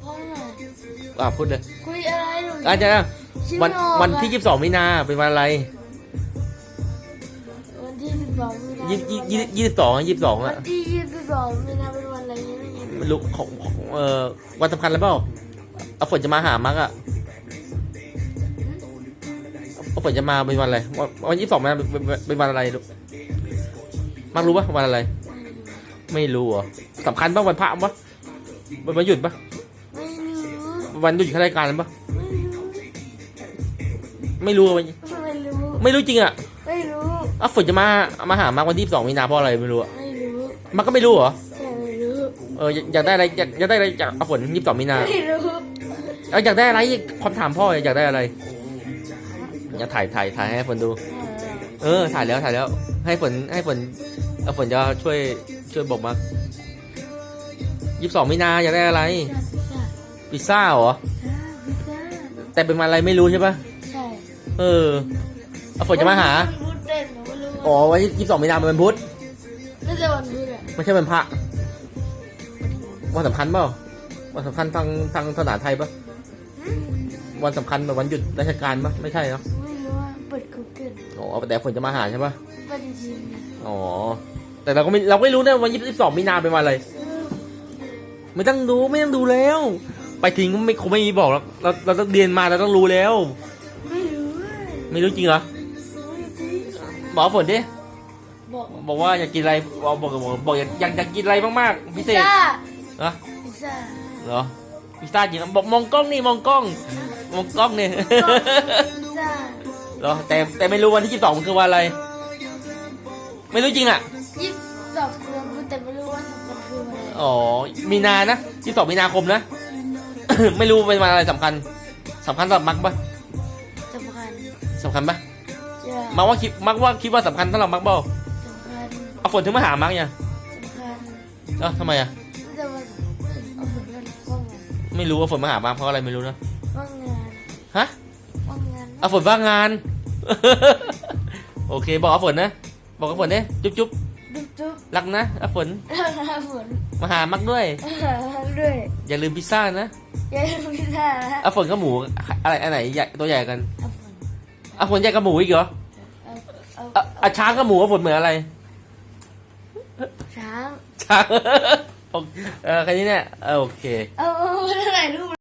พ่อหน่อยอ่าพูดเลยคุยอะไรหนูอาจารย์คิดวันไม่ออกวันอะที่ยี่สิบสองมีนาเป็นวันอะไรวันที่สิบสองมีนายี่ยี่ยี่ยี่สิบสองยี่สิบสองวัอะนที่ยี่สิบสองมีนาเป็นวันอะไรเนี่ยไม่รู้ไม่รู้ของของเอ่อวันสำคัญแล้วเปล่าเอาฝนจะมาหามักอะเอาฝนจะมาเป็นวันอะไรวันวันยี่สิบสองเป็นเป็นเป็นวันอะไรลูกมักรู้ปะวันอะไร ไม่รู้เหรอสำคัญปะวันพระปะวันวันหยุดปะไม่รู้ วันหยุดข้าราชการปะไม่รู้ไม่รู้อะไม่รู้ ไม่รู้จริงอะไม่รู้เอาฝนจะมา มาหามักวันที่สองมีนาเพราะอะไรไม่รู้อะไม่รู้ มันก็ไม่รู้เหรอแต่ไม่รู้ เอออยากอยากได้อะไรอยากอยากได้อะไรจากเอาฝนยี่สิบสองมีนาไม่รู้เอออยากได้อะไรคำถามพ่ออยากได้อะไร อยากถ่ายถ่ายถ่ายให้ฝนดู เออ ถ่ายแล้วถ่ายแล้ว ให้ฝนให้ฝนเอาฝนจะช่วยช่วยบอกมายี่สิบสองมีนาอยากได้อะไร พิซซ่าพิซซ่าเหรอ พิซซ่าแต่เป็นวันอะไรไม่รู้ใช่ปะใช่เออเอาฝนจะมาหา วันพุธเด่นหนูไม่รู้อ๋อวันยี่สิบสองมีนาเป็นวันพุธน่าจะวันพุธอะไม่ใช่วันพระวันสำคัญเปล่าวันสำคัญทางทางศาสนาไทยปะวันสำคัญแบบวันหยุดราชการปะไม่ใช่เนาะไม่รู้ว่าเปิด Google อ๋อแต่ฝนจะมาหาใช่ปะปฏิทินนะอ๋อแต่เราก็ไม่เราไม่รู้นะวันยี่สิบสองมีนาเป็นวันอะไร ไม่ต้องดูไม่ต้องดูแล้ว ไปทิ้งก็ไม่คงไม่มีบอกหรอกเราเราต้องเรียนมาเราต้องรู้แล้ว ไม่รู้อะไม่รู้จริงเหรอไม่จริงบอกฝนดิ บอกบอกว่าอยากกินอะไร บอกบอกบอกบอกอยากอยากอยากกินอะไรมากๆพิพิซเศษซ่านะพิซซ่าเหรอพิซซ่าจริงเหรอบอกมองกล้องนี่มองกล้อง มองกล้องนี่ พิซซ่าเหรอแต่แต่ไม่รู้วันที่ยี่สิบสองมันคือวันอะไร ไม่รู้จริงอะ ยี่สิบสองคือวันพุธแต่ไม่รู้ว่าสำคัญคือวันอะไรอ๋อ มีนานะยี่สิบสองมีนาคมนะ ไม่รู้เป็นวันอะไรสำคัญสำคัญสำหรับมักปะสำคัญสำคัญปะจะมักว่าคิดมักว่าคิดว่าสำคัญสำหรับมักเปล่าสำคัญเอาฝนถึงมาหามักเนี่ยสำคัญเอ้าทำไมอะแต่ว่าเอาผลงานว่างงานไม่รู้ว่าฝนมาหามักเพราะอะไรไม่รู้นะว่างงานฮะว่างงานเอาฝนว่างงาน โอเค บอกเอาฝนนะ บอกเอาฝนเนี่ยจุ๊บจุ๊บ จุ๊บจุ๊บรักนะเอาฝนหน้าฝนมาหามักด้วย ด้วยอย่าลืมพิซซ่านะอย่าลืมพิซซ่านะเอาฝนกับหมูอะไรอันไหนใหญ่ตัวใหญ่กันเอาฝนเอาฝนใหญ่กับหมูอีกเหรอเอาเอาเอาเอาช้างกับหมูเอาฝนเหมือนอะไร ช้างช้าง โอเคเออแค่นี้เนี่ยเออโอเค เอาเอาเอาถ่ายรูป